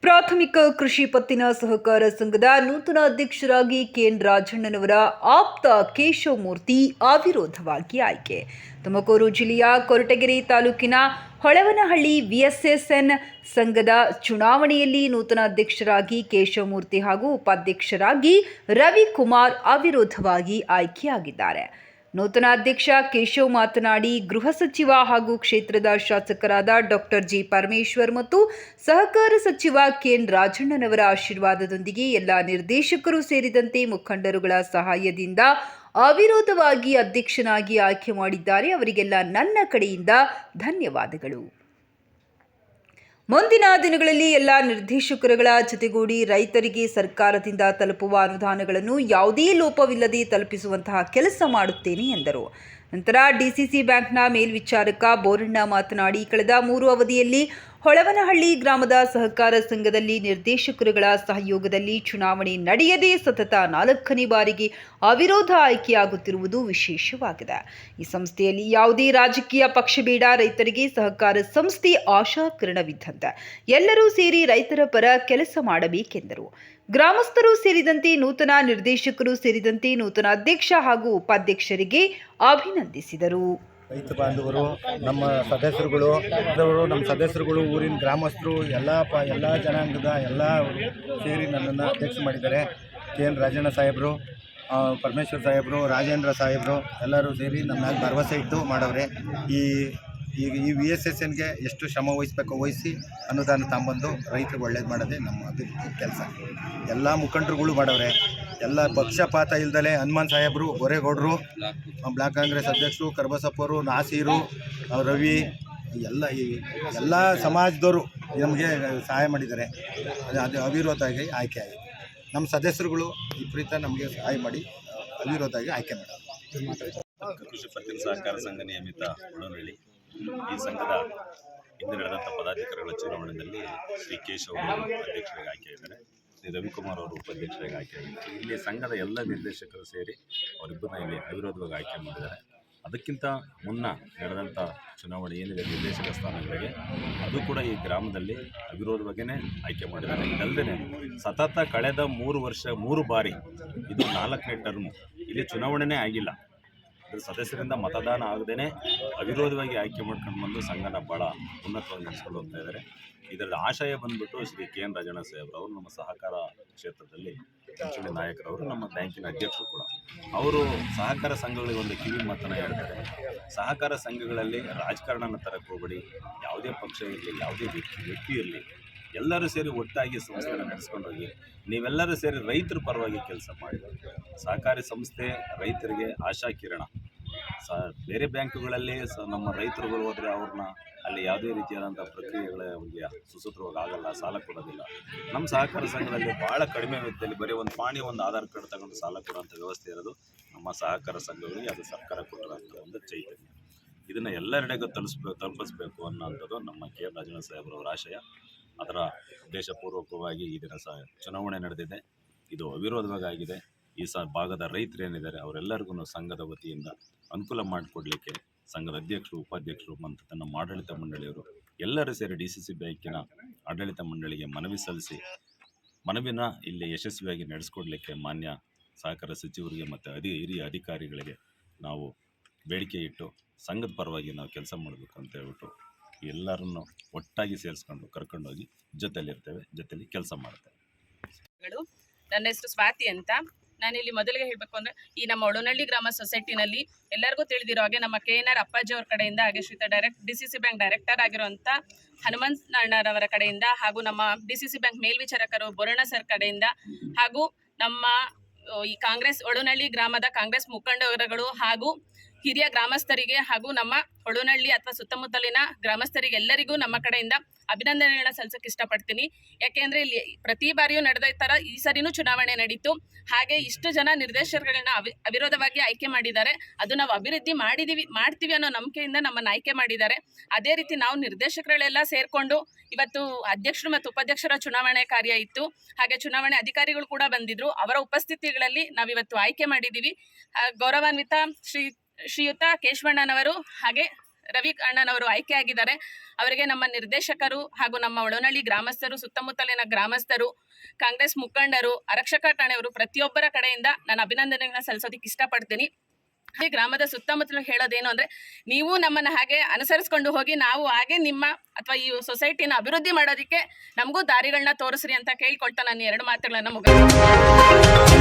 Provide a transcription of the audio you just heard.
ಪ್ರಾಥಮಿಕ ಕೃಷಿ ಪತ್ತಿನ ಸಹಕಾರ ಸಂಘದ ನೂತನ ಅಧ್ಯಕ್ಷರಾಗಿ ಕೆಎನ್ ರಾಜಣ್ಣನವರ ಆಪ್ತ ಕೇಶವಮೂರ್ತಿ ಅವಿರೋಧವಾಗಿ ಆಯ್ಕೆ. ತುಮಕೂರು ಜಿಲ್ಲೆಯ ಕೊರಟಗೆರೆ ತಾಲೂಕಿನ ಹೊಳವನಹಳ್ಳಿ ವಿಎಸ್ಎಸ್ಎನ್ ಸಂಘದ ಚುನಾವಣೆಯಲ್ಲಿ ನೂತನ ಅಧ್ಯಕ್ಷರಾಗಿ ಕೇಶವಮೂರ್ತಿ ಹಾಗೂ ಉಪಾಧ್ಯಕ್ಷರಾಗಿ ರವಿಕುಮಾರ್ ಅವಿರೋಧವಾಗಿ ಆಯ್ಕೆಯಾಗಿದ್ದಾರೆ. ನೂತನ ಅಧ್ಯಕ್ಷ ಕೇಶವ್ ಮಾತನಾಡಿ ಗೃಹ ಸಚಿವ ಹಾಗೂ ಕ್ಷೇತ್ರದ ಶಾಸಕರಾದ ಡಾಕ್ಟರ್ ಜಿ ಪರಮೇಶ್ವರ್ ಮತ್ತು ಸಹಕಾರ ಸಚಿವ ಕೆಎನ್ ರಾಜಣ್ಣನವರ ಆಶೀರ್ವಾದದೊಂದಿಗೆ ಎಲ್ಲ ನಿರ್ದೇಶಕರು ಸೇರಿದಂತೆ ಮುಖಂಡರುಗಳ ಸಹಾಯದಿಂದ ಅವಿರೋಧವಾಗಿ ಅಧ್ಯಕ್ಷನಾಗಿ ಆಯ್ಕೆ ಮಾಡಿದ್ದಾರೆ. ಅವರಿಗೆಲ್ಲ ನನ್ನ ಕಡೆಯಿಂದ ಧನ್ಯವಾದಗಳು. ಮುಂದಿನ ದಿನಗಳಲ್ಲಿ ಎಲ್ಲ ನಿರ್ದೇಶಕರುಗಳ ಜೊತೆಗೂಡಿ ರೈತರಿಗೆ ಸರ್ಕಾರದಿಂದ ತಲುಪುವ ಅನುದಾನಗಳನ್ನು ಯಾವುದೇ ಲೋಪವಿಲ್ಲದೆ ತಲುಪಿಸುವಂತಹ ಕೆಲಸ ಮಾಡುತ್ತೇನೆ ಎಂದರು. ನಂತರ ಡಿಸಿಸಿ ಬ್ಯಾಂಕ್ನ ಮೇಲ್ವಿಚಾರಕ ಬೋರಣ್ಣ ಮಾತನಾಡಿ, ಕಳೆದ ಮೂರು ಅವಧಿಯಲ್ಲಿ ಹೊಳವನಹಳ್ಳಿ ಗ್ರಾಮದ ಸಹಕಾರ ಸಂಘದಲ್ಲಿ ನಿರ್ದೇಶಕರುಗಳ ಸಹಯೋಗದಲ್ಲಿ ಚುನಾವಣೆ ನಡೆಯದೇ ಸತತ ನಾಲ್ಕನೇ ಬಾರಿಗೆ ಅವಿರೋಧ ಆಯ್ಕೆಯಾಗುತ್ತಿರುವುದು ವಿಶೇಷವಾಗಿದೆ. ಈ ಸಂಸ್ಥೆಯಲ್ಲಿ ಯಾವುದೇ ರಾಜಕೀಯ ಪಕ್ಷ ಬೇಡ, ರೈತರಿಗೆ ಸಹಕಾರ ಸಂಸ್ಥೆ ಆಶಾಕಿರಣವಿದ್ದಂತೆ. ಎಲ್ಲರೂ ಸೇರಿ ರೈತರ ಪರ ಕೆಲಸ ಮಾಡಬೇಕೆಂದರು. ಗ್ರಾಮಸ್ಥರು ಸೇರಿದಂತೆ ನೂತನ ನಿರ್ದೇಶಕರು ಸೇರಿದಂತೆ ನೂತನ ಅಧ್ಯಕ್ಷ ಹಾಗೂ ಉಪಾಧ್ಯಕ್ಷರಿಗೆ ಅಭಿನಂದಿಸಿದರು. ರೈತ ಬಾಂಧವರು, ನಮ್ಮ ಸದಸ್ಯರುಗಳು ನಮ್ಮ ಸದಸ್ಯರುಗಳು, ಊರಿನ ಗ್ರಾಮಸ್ಥರು, ಎಲ್ಲ ಪ, ಎಲ್ಲ ಜನಾಂಗದ ಎಲ್ಲ ಸೇರಿ ನನ್ನನ್ನು ಅಧ್ಯಕ್ಷ ಮಾಡಿದ್ದಾರೆ. ಕೆ. ಎನ್. ರಾಜಣ್ಣ ಸಾಹೇಬರು ಪರಮೇಶ್ವರ್ ಸಾಹೇಬರು, ರಾಜೇಂದ್ರ ಸಾಹೇಬರು ಎಲ್ಲರೂ ಸೇರಿ ನಮ್ಮ ಭರವಸೆ ಇಟ್ಟು ಮಾಡವ್ರೆ. ಈ ಈಗ ಈ ವಿ ಎಸ್ ಎಸ್ ಎನ್ಗೆ ಎಷ್ಟು ಶ್ರಮ ವಹಿಸ್ಬೇಕು ವಹಿಸಿ ಅನುದಾನ ತಗೊಂಬಂದು ರೈತರಿಗೆ ಒಳ್ಳೇದು ಮಾಡೋದೇ ನಮ್ಮ ಅಭಿವೃದ್ಧಿ ಕೆಲಸ. ಎಲ್ಲ ಮುಖಂಡರುಗಳು ಮಾಡವ್ರೆ. ಎಲ್ಲ ಪಕ್ಷಪಾತ ಇಲ್ದಲೆ ಹನುಮಾನ್ ಸಾಹೇಬರು ಗೊರೇಗೌಡರು ಬ್ಲಾಕ್ ಕಾಂಗ್ರೆಸ್ ಅಧ್ಯಕ್ಷರು ಕರ್ಬಸಪ್ಪವರು ನಾಸೀರು, ರವಿ, ಎಲ್ಲ ಈ ಎಲ್ಲ ಸಮಾಜದವರು ನಮಗೆ ಸಹಾಯ ಮಾಡಿದ್ದಾರೆ. ಅದು ಅದು ಅವಿರೋಧವಾಗಿ ಆಯ್ಕೆ ಆಗಿದೆ. ನಮ್ಮ ಸದಸ್ಯರುಗಳು ವಿಪರೀತ ನಮಗೆ ಸಹಾಯ ಮಾಡಿ ಅವಿರೋಧವಾಗಿ ಆಯ್ಕೆ ಮಾಡೋದು ಕೃಷಿ ಪತ್ತಿನ ಸಹಕಾರ ಸಂಘ ನಿಯಮಿತ ಉಳನಹಳ್ಳಿ ಈ ಸಂಘದ ಇಂದು ನಡೆದಂಥ ಪದಾಧಿಕಾರಿಗಳ ಚುನಾವಣೆಯಲ್ಲಿ ಶ್ರೀ ಕೇಶವ್ ಅಧ್ಯಕ್ಷರಾಗಿ ಆಯ್ಕೆಯಾಗಿದ್ದಾರೆ ಶ್ರೀ ರವಿಕುಮಾರ್ ಅವರು ಉಪಾಧ್ಯಕ್ಷರಾಗಿ ಆಯ್ಕೆಯಾಗಿದ್ದಾರೆ ಇಲ್ಲಿ ಸಂಘದ ಎಲ್ಲ ನಿರ್ದೇಶಕರು ಸೇರಿ ಅವರಿಬ್ಬರನ್ನ ಇಲ್ಲಿ ಅವಿರೋಧವಾಗಿ ಆಯ್ಕೆ ಮಾಡಿದ್ದಾರೆ. ಅದಕ್ಕಿಂತ ಮುನ್ನ ನಡೆದಂಥ ಚುನಾವಣೆ ಏನಿದೆ, ನಿರ್ದೇಶಕ ಸ್ಥಾನಗಳಿಗೆ, ಅದು ಕೂಡ ಈ ಗ್ರಾಮದಲ್ಲಿ ಅವಿರೋಧವಾಗಿಯೇ ಆಯ್ಕೆ ಮಾಡಿದ್ದಾರೆ. ಇದಲ್ಲದೆ ಸತತ ಕಳೆದ ಮೂರು ವರ್ಷ, ಮೂರು ಬಾರಿ ಇದು ನಾಲ್ಕನೇ ಟರ್ಮು. ಇಲ್ಲಿ ಚುನಾವಣೆನೇ ಆಗಿಲ್ಲ. ಸದಸ್ಯರಿಂದ ಮತದಾನ ಆಗದೇ ಅವಿರೋಧವಾಗಿ ಆಯ್ಕೆ ಮಾಡ್ಕೊಂಡು ಬಂದು ಸಂಘನ ಭಾಳ ಉನ್ನತವಾಗಿ ನಡೆಸ್ಕೊಂಡು ಹೋಗ್ತಾ ಇದ್ದಾರೆ. ಇದರಲ್ಲಿ ಆಶಯ ಬಂದ್ಬಿಟ್ಟು ಶ್ರೀ ಕೆ ಎನ್ ರಾಜಣ್ಣ ಸಾಹೇಬ್ರವರು ನಮ್ಮ ಸಹಕಾರ ಕ್ಷೇತ್ರದಲ್ಲಿ ಪಿಂಚಣಿ ನಾಯಕರವರು ನಮ್ಮ ಬ್ಯಾಂಕಿನ ಅಧ್ಯಕ್ಷರು ಕೂಡ. ಅವರು ಸಹಕಾರ ಸಂಘಗಳಿಗೆ ಒಂದು ಕಿವಿ ಮಾತನ್ನು ಹೇಳ್ತಾರೆ. ಸಹಕಾರ ಸಂಘಗಳಲ್ಲಿ ರಾಜಕಾರಣನ ತರಕ್ಕೆ ಹೋಗಬೇಡಿ. ಯಾವುದೇ ಪಕ್ಷ ಇರಲಿ, ಯಾವುದೇ ವ್ಯಕ್ತಿ ವ್ಯಕ್ತಿ ಇರಲಿ, ಎಲ್ಲರೂ ಸೇರಿ ಒಟ್ಟಾಗಿ ಸಂಸ್ಥೆನ ನಡೆಸ್ಕೊಂಡು ಹೋಗಿ. ನೀವೆಲ್ಲರೂ ಸೇರಿ ರೈತರ ಪರವಾಗಿ ಕೆಲಸ ಮಾಡಿ. ಸಹಕಾರಿ ಸಂಸ್ಥೆ ರೈತರಿಗೆ ಆಶಾ ಕಿರಣ. ಸ, ಬೇರೆ ಬ್ಯಾಂಕುಗಳಲ್ಲಿ ಸ, ನಮ್ಮ ರೈತರುಗಳು ಹೋದರೆ ಅವ್ರನ್ನ ಅಲ್ಲಿ ಯಾವುದೇ ರೀತಿಯಾದಂಥ ಪ್ರಕ್ರಿಯೆಗಳೇ ಅವ್ರಿಗೆ ಸುಸೂತ್ರವಾಗಿ ಆಗಲ್ಲ, ಸಾಲ ಕೊಡೋದಿಲ್ಲ. ನಮ್ಮ ಸಹಕಾರ ಸಂಘದಲ್ಲಿ ಭಾಳ ಕಡಿಮೆ ವೆಚ್ಚದಲ್ಲಿ ಬರೀ ಒಂದು ಪಾಣಿ ಒಂದು ಆಧಾರ್ ಕಾರ್ಡ್ ತಗೊಂಡು ಸಾಲ ಕೊಡುವಂಥ ವ್ಯವಸ್ಥೆ ಇರೋದು ನಮ್ಮ ಸಹಕಾರ ಸಂಘಗಳಿಗೆ ಅದು ಸರ್ಕಾರ ಕೊಟ್ಟಿರೋಂಥ ಒಂದು ಚೈತನ್ಯ. ಇದನ್ನು ಎಲ್ಲರೆಡೆಗೂ ತಲುಪಿಸ್ಬೇಕು ತಲುಪಿಸ್ಬೇಕು ಅನ್ನೋಂಥದ್ದು ನಮ್ಮ ಕೆ ಎಂ ರಾಜಣ್ಣ ಸಾಹೇಬ್ರವರ ಆಶಯ. ಅದರ ಉದ್ದೇಶಪೂರ್ವಕವಾಗಿ ಈ ದಿನ ಸಹ ಚುನಾವಣೆ ನಡೆದಿದೆ. ಇದು ಅವಿರೋಧವಾಗಿ ಆಗಿದೆ ಈ ಸ ಭಾಗದ ರೈತರೇನಿದ್ದಾರೆ ಅವರೆಲ್ಲರಿಗೂ ಸಂಘದ ವತಿಯಿಂದ ಅನುಕೂಲ ಮಾಡಿಕೊಡ್ಲಿಕ್ಕೆ ಸಂಘದ ಅಧ್ಯಕ್ಷರು, ಉಪಾಧ್ಯಕ್ಷರು ಮತ್ತು ತನ್ನ ಆಡಳಿತ ಮಂಡಳಿಯವರು ಎಲ್ಲರೂ ಸೇರಿ ಡಿ ಸಿ ಸಿ ಬ್ಯಾಂಕಿನ ಆಡಳಿತ ಮಂಡಳಿಗೆ ಮನವಿ ಸಲ್ಲಿಸಿ, ಮನವಿನ ಇಲ್ಲಿ ಯಶಸ್ವಿಯಾಗಿ ನಡೆಸ್ಕೊಡ್ಲಿಕ್ಕೆ ಮಾನ್ಯ ಸಹಕಾರ ಸಚಿವರಿಗೆ ಮತ್ತು ಅಧಿ, ಹಿರಿಯ ಅಧಿಕಾರಿಗಳಿಗೆ ನಾವು ಬೇಡಿಕೆ ಇಟ್ಟು ಸಂಘದ ಪರವಾಗಿ ನಾವು ಕೆಲಸ ಮಾಡಬೇಕು ಅಂತ ಹೇಳ್ಬಿಟ್ಟು ಎಲ್ಲರನ್ನು ಒಟ್ಟಾಗಿ ಸೇರಿಸ್ಕೊಂಡು ಕರ್ಕೊಂಡೋಗಿ ಜೊತೆಲಿರ್ತೇವೆ ಜೊತೆಯಲ್ಲಿ ಕೆಲಸ ಮಾಡ್ತೇವೆ ನನ್ನ ಹೆಸರು ಸ್ವಾತಿ ಅಂತ. ನಾನಿಲ್ಲಿ ಮೊದಲಿಗೆ ಹೇಳಬೇಕು ಅಂದ್ರೆ, ಈ ನಮ್ಮ ಒಳನಳ್ಳಿ ಗ್ರಾಮ ಸೊಸೈಟಿನಲ್ಲಿ ಎಲ್ಲರಿಗೂ ತಿಳಿದಿರೋ ಹಾಗೆ ನಮ್ಮ ಕೆ ಎನ್ ಆರ್ ಅಪ್ಪಾಜಿ ಅವ್ರ ಕಡೆಯಿಂದ ಹಾಗೆ ಶ್ರೀತ direct D C C bank director ಆಗಿರುವಂಥ ಹನುಮಂತ್ ನಾರಾಯಣರವರ ಕಡೆಯಿಂದ ಹಾಗೂ ನಮ್ಮ ಡಿ ಸಿ ಸಿ ಬ್ಯಾಂಕ್ ಮೇಲ್ವಿಚಾರಕರು ಬೋರಣ ಸರ್ ಕಡೆಯಿಂದ ಹಾಗೂ ನಮ್ಮ ಈ ಕಾಂಗ್ರೆಸ್ ಒಳನಳ್ಳಿ ಗ್ರಾಮದ ಕಾಂಗ್ರೆಸ್ ಮುಖಂಡರುಗಳು ಹಾಗೂ ಹಿರಿಯ ಗ್ರಾಮಸ್ಥರಿಗೆ ಹಾಗೂ ನಮ್ಮ ಹೊಳನಹಳ್ಳಿ ಅಥವಾ ಸುತ್ತಮುತ್ತಲಿನ ಗ್ರಾಮಸ್ಥರಿಗೆ ಎಲ್ಲರಿಗೂ ನಮ್ಮ ಕಡೆಯಿಂದ ಅಭಿನಂದನೆಗಳನ್ನ ಸಲ್ಲಿಸಕ್ಕೆ ಇಷ್ಟಪಡ್ತೀನಿ. ಯಾಕೆಂದ್ರೆ ಇಲ್ಲಿ ಪ್ರತಿ ಬಾರಿಯೂ ನಡೆದ ಥರ ಈ ಸರಿನೂ ಚುನಾವಣೆ ನಡೀತು. ಹಾಗೆ ಇಷ್ಟು ಜನ ನಿರ್ದೇಶಕರುಗಳನ್ನ ಅವಿ ಅವಿರೋಧವಾಗಿ ಆಯ್ಕೆ ಮಾಡಿದ್ದಾರೆ. ಅದು ನಾವು ಅಭಿವೃದ್ಧಿ ಮಾಡಿದೀವಿ, ಮಾಡ್ತೀವಿ ಅನ್ನೋ ನಂಬಿಕೆಯಿಂದ ನಮ್ಮನ್ನು ಆಯ್ಕೆ ಮಾಡಿದ್ದಾರೆ. ಅದೇ ರೀತಿ ನಾವು ನಿರ್ದೇಶಕಗಳೆಲ್ಲ ಸೇರಿಕೊಂಡು ಇವತ್ತು ಅಧ್ಯಕ್ಷರು ಮತ್ತು ಉಪಾಧ್ಯಕ್ಷರ ಚುನಾವಣೆ ಕಾರ್ಯ ಇತ್ತು. ಹಾಗೆ ಚುನಾವಣೆ ಅಧಿಕಾರಿಗಳು ಕೂಡ ಬಂದಿದ್ರು. ಅವರ ಉಪಸ್ಥಿತಿಗಳಲ್ಲಿ ನಾವಿವತ್ತು ಆಯ್ಕೆ ಮಾಡಿದ್ದೀವಿ ಗೌರವಾನ್ವಿತ ಶ್ರೀ ಶ್ರೀಯುತ ಕೇಶವಣ್ಣನವರು ಹಾಗೆ ರವಿ ಅಣ್ಣನವರು ಆಯ್ಕೆ ಆಗಿದ್ದಾರೆ ಅವರಿಗೆ ನಮ್ಮ ನಿರ್ದೇಶಕರು ಹಾಗೂ ನಮ್ಮ ಒಳನಳ್ಳಿ ಗ್ರಾಮಸ್ಥರು, ಸುತ್ತಮುತ್ತಲಿನ ಗ್ರಾಮಸ್ಥರು, ಕಾಂಗ್ರೆಸ್ ಮುಖಂಡರು, ಅರಕ್ಷಕ ಠಾಣೆಯವರು ಪ್ರತಿಯೊಬ್ಬರ ಕಡೆಯಿಂದ ನಾನು ಅಭಿನಂದನೆಗಳನ್ನ ಸಲ್ಲಿಸೋದಕ್ಕೆ ಇಷ್ಟಪಡ್ತೀನಿ. ಹಾಗೆ ಗ್ರಾಮದ ಸುತ್ತಮುತ್ತಲು ಹೇಳೋದೇನು ಅಂದ್ರೆ, ನೀವು ನಮ್ಮನ್ನ ಹಾಗೆ ಅನುಸರಿಸ್ಕೊಂಡು ಹೋಗಿ ನಾವು ಹಾಗೆ ನಿಮ್ಮ ಅಥವಾ ಈ ಸೊಸೈಟಿನ ಅಭಿವೃದ್ಧಿ ಮಾಡೋದಕ್ಕೆ ನಮಗೂ ದಾರಿಗಳನ್ನ ತೋರಿಸ್ರಿ ಅಂತ ಕೇಳ್ಕೊಳ್ತಾ ನಾನು ಎರಡು ಮಾತುಗಳನ್ನು ಮುಗಿಸ್ತೀನಿ.